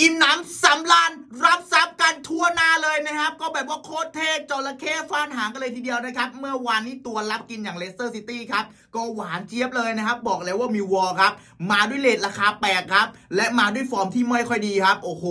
อิ่มน้ำสำราญรับทรัพย์ ทั่วหน้าเลยนะครับ ก็แบบว่าโคตรเท่จระเข้ฟานหางกันเลยทีเดียวนะครับ เมื่อวานนี้ตัวรับกินอย่างเลสเตอร์ซิตี้ครับ ก็หวานเจี๊ยบเลยนะครับ บอกเลยว่ามีวอลครับ มาด้วยเลทราคาแปลกครับ และมาด้วยฟอร์มที่ไม่ค่อยดีครับ โอ้โห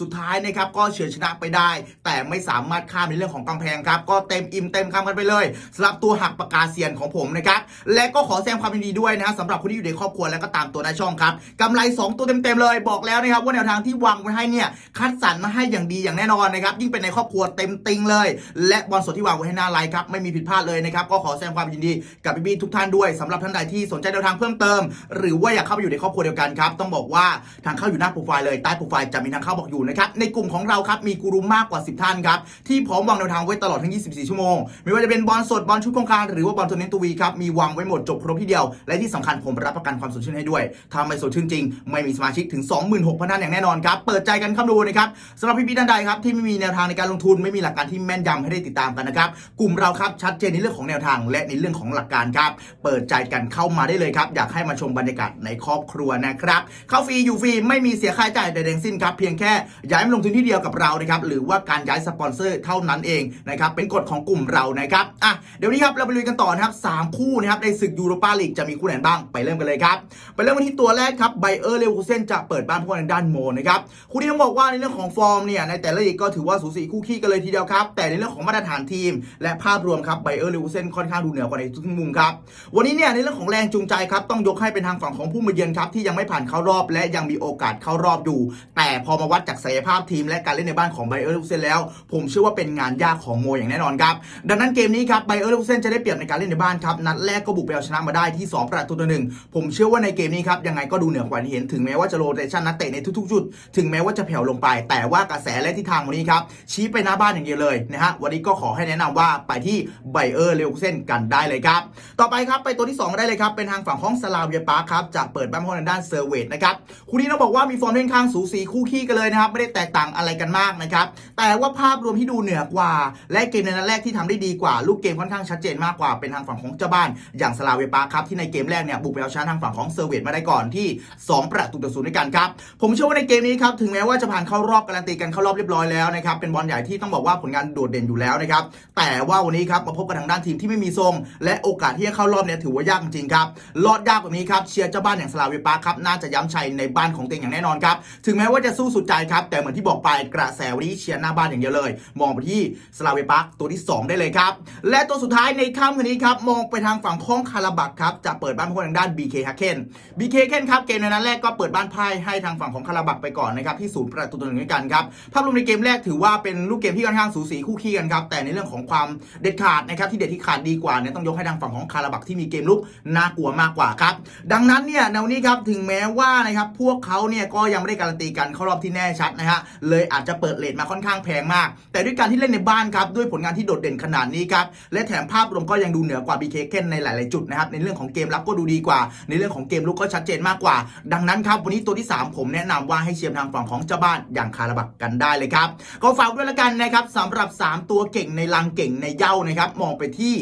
สุดท้ายนะครับก็เฉือนชนะไปได้ แต่ไม่สามารถข้ามในเรื่องของกำแพงครับ ก็เต็มอิ่มเต็มคำกันไปเลยสำหรับตัวหักปากกาเซียนของผมนะครับและก็ขอแสดงความยินดีด้วยนะฮะสำหรับคนที่อยู่ในครอบครัวและก็ตามตัวในช่องครับกำไร 2 ตัวเต็มๆเลย บอกแล้วนะครับว่าแนวทางที่วางไว้ให้เนี่ยคัดสรรมาให้อย่างดีอย่างแน่นอนนะครับยิ่งเป็นในครอบครัวเต็มติงเลย และบอลสดที่วางไว้ให้หน้าไลฟ์ครับไม่มีผิดพลาดเลยนะครับก็ขอแสดงความยินดีกับพี่ๆทุกท่านด้วยสำหรับท่านใดที่สนใจแนวทางเพิ่มเติม หรือว่าอยากเข้าไปอยู่ในครอบครัวเดียวกันครับต้องบอกว่าทางเข้าอยู่หน้าโปรไฟล์เลยใต้โปรไฟล์จะมีทางเข้าบอกอยู่นะครับในกลุ่มของเราครับมีกูรูมากกว่า 10 ท่านครับที่พร้อมวางแนวทางไว้ตลอดทั้ง 24 ชั่วโมงไม่ว่าจะเป็นบอลสดบอลชุดโครงการหรือว่าบอลทัวร์นาเมนต์ตัววีครับมีวางไว้หมดจบครบที่เดียว และที่สำคัญผมรับประกันความสดชื่นให้ด้วยถ้าไม่สดชื่นจริง ไม่มีสมาชิกถึง 26,000ท่านอย่างแน่นอนครับเปิดใจกันเข้าดูนะครับสำหรับพี่ๆท่านใดครับที่ไม่มีแนวทางในการลงทุน ไม่มีหลักการที่แม่นยำให้ได้ติดตามกันนะครับกลุ่มเราครับชัดเจนในเรื่องของแนวทาง และในเรื่องของหลักการครับเปิดใจกันเข้ามาได้เลยครับอยากให้มาชมบรรยากาศในครอบครัวนะครับเข้าฟรีอยู่ฟรีไม่มีเสียค่าใช้จ่ายใดๆทั้งสิ้นครับเพียงแค่ย้ายมาลงทุนที่เดียวกับเรานะครับหรือว่าการย้ายสปอนเซอร์เท่านั้นเองนะครับเป็นกฎของกลุ่มเรานะครับอะเดี๋ยวนี้ครับเราไปลุยกันต่อนะครับสามคู่นะครับในศึกยูโรปาลีกจะมีคู่ไหนบ้างไปเริ่มกันเลยครับไปเริ่มกันที่ตัวแรกครับไบเออร์เลวคูเซนจะเปิดบ้านพวกทางด้านโมนะครับคู่นี้ต้องบอกว่าในเรื่องของฟอร์มเนี่ยในแต่ละลีกก็ถือว่าสูสีคู่ขี้กันเลยทีเดียวครับ แต่ในเรื่องของมาตรฐานทีม และภาพรวมครับไบเออร์เลวคูเซนค่อนข้างดูเหนือกว่าในทุกมุมครับ วันนี้เนี่ยในเรื่องของแรงจูงใจครับต้องยกให้เป็นทางฝั่งของผู้มาเยือนครับที่ยังไม่ผ่านเข้ารอบ และยังมีโอกาสเข้ารอบอยู่ แต่พอมาวัดจากศักยภาพทีม และการเล่นในบ้านของไบเออร์เลวคูเซนแล้ว ผมเชื่อว่าเป็นงานยากของโมอย่างแน่นอนครับดังนั้นเกมนี้ครับไบเออร์เลวคูเซนจะได้เปรียบในการเล่นในบ้านครับนัดแรกก็บุกไปเอาชนะมาได้ที่ 2 ประตูต่อหนึ่งผมเชื่อว่าในเกมนี้ครับยังไงก็ดูเหนือกว่าที่เห็นถึงแม้ว่าจะโรเตชันนักเตะในทุกๆจุดถึงแม้ว่าจะแผ่วลงไป แต่ว่ากระแสและทิศทางวันนี้ครับชี้ไปหน้าบ้านอย่างเดียวเลยนะฮะวันนี้ก็ขอให้แนะนำว่าไปที่ไบเออร์เลวคูเซนกันได้เลยครับต่อไปครับไปตัวที่ 2 ได้เลยครับเป็นทางฝั่งของสลาเวียปาร์คครับจะเปิดบ้านพวกทางด้านเซอร์เวตนะครับคู่นี้ต้องบอกว่ามีฟอร์มค่อนข้างสูสีคู่ขี้กันเลยนะครับไม่ได้แตกต่างอะไรกันมากนะครับแต่ว่าภาพรวมที่ดูเหนือกว่า และเกมในนัดแรกที่ทำได้ดีกว่า ลูกเกมค่อนข้างชัดเจนมากกว่าเป็นทางฝั่งของเจ้าบ้าน อย่างสลาเวียปาร์คครับที่ในเกมแรกเนี่ยบุกไปเอาชนะทางฝั่งของเซอร์เวตมาได้ก่อนที่ 2 ประตูต่อศูนย์ด้วยกันครับผมเชื่อว่าในเกมนี้ครับถึงแม้ว่าจะผ่านเข้ารอบการันตีกันเข้ารอบเรียบร้อยแล้วนะครับเป็นบอลใหญ่ที่ต้องบอกว่าผลงานโดดเด่นอยู่แล้วนะครับแต่ว่าวันนี้ครับมาพบกับทางด้านทีมที่ไม่มีทรง และโอกาสที่จะเข้ารอบเนี่ยถือว่ายากจริงครับรอดยากแบบนี้ครับเชียร์เจ้าบ้านอย่างสลาเวปาร์คครับน่าจะย้ำชัยในบ้านของตัวเองอย่างแน่นอนครับถึงแม้ว่าจะสู้สุดใจครับแต่เหมือนที่บอกไปกระแสวันนี้เชียร์หน้าบ้านอย่างเดียวเลย มองไปที่สลาเวปาร์คตัวที่ 2 ได้เลยครับและตัวสุดท้ายในค่ำคืนนี้ครับมองไปทางฝั่งของคาราบักครับจะเปิดบ้านพวกทางด้าน BK h a k e n BK h a k e n ครับเกมในนั้นแรกก็เปิดบ้านไพ่ให้ทางฝั่งของคาราบักไปก่อนนะครับที่ศูนย์ประตูต่อหนึ่งด้วยกันครับภาพรวมในเกมแรกถือว่าเป็นลูกเกมที่ค่อนข้างสูสีคู่ขี้กันครับ แต่ในเรื่องของความเด็ดขาดนะครับที่เด็ดที่ขาดดีกว่าเนี่ยต้องยกให้ทางฝั่งของคาราบักที่มีเกมลุกน่ากลัวมากกว่าครับ ดังนั้นเนี่ยในวันนี้ครับถึงแม้ว่านะครับพวกเขาเนี่ยก็ยังไม่ได้การันตีกันเข้ารอบที่แน่ชัดนะฮะเลยอาจจะเปิดเลทมาค่อนข้างแพงมาก แต่ด้วยการที่เล่นในบ้านครับด้วยผลงานที่โดดเด่นขนาดนี้ครับและแถมภาพรวมก็ยังดูเหนือกว่า BK เคนในหลาย ๆ จุดนะครับในเรื่องของเกมรับก็ดูดีกว่า ในเรื่องของเกมลุกก็ชัดเจนมากกว่า ดังนั้นครับวันนี้ตัวที่ 3 ผมแนะนำว่าให้เชียร์ทางฝั่งของเจ้าบ้านอย่างคาราบักกันได้เลยครับก็ฝากด้วยละกันนะครับสำหรับ 3 ตัวเก่งในลังเก่งในเย้านะครับมองไปที่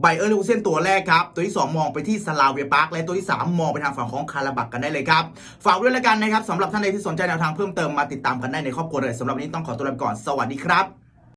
ไบเออร์ลูเซนตัวแรกครับ ตัวที่ 2 มองไปที่สลาเวียปาร์กและตัวที่ 3 มองไปทางฝั่งของคาราบักกันได้เลยครับ ฝากด้วยละกันนะครับสำหรับท่านใดที่สนใจแนวทางเพิ่มเติมมาติดตามกันได้ในครอบครัวเลยสำหรับวันนี้ต้องขอตัวลาไปก่อนสวัสดีครับ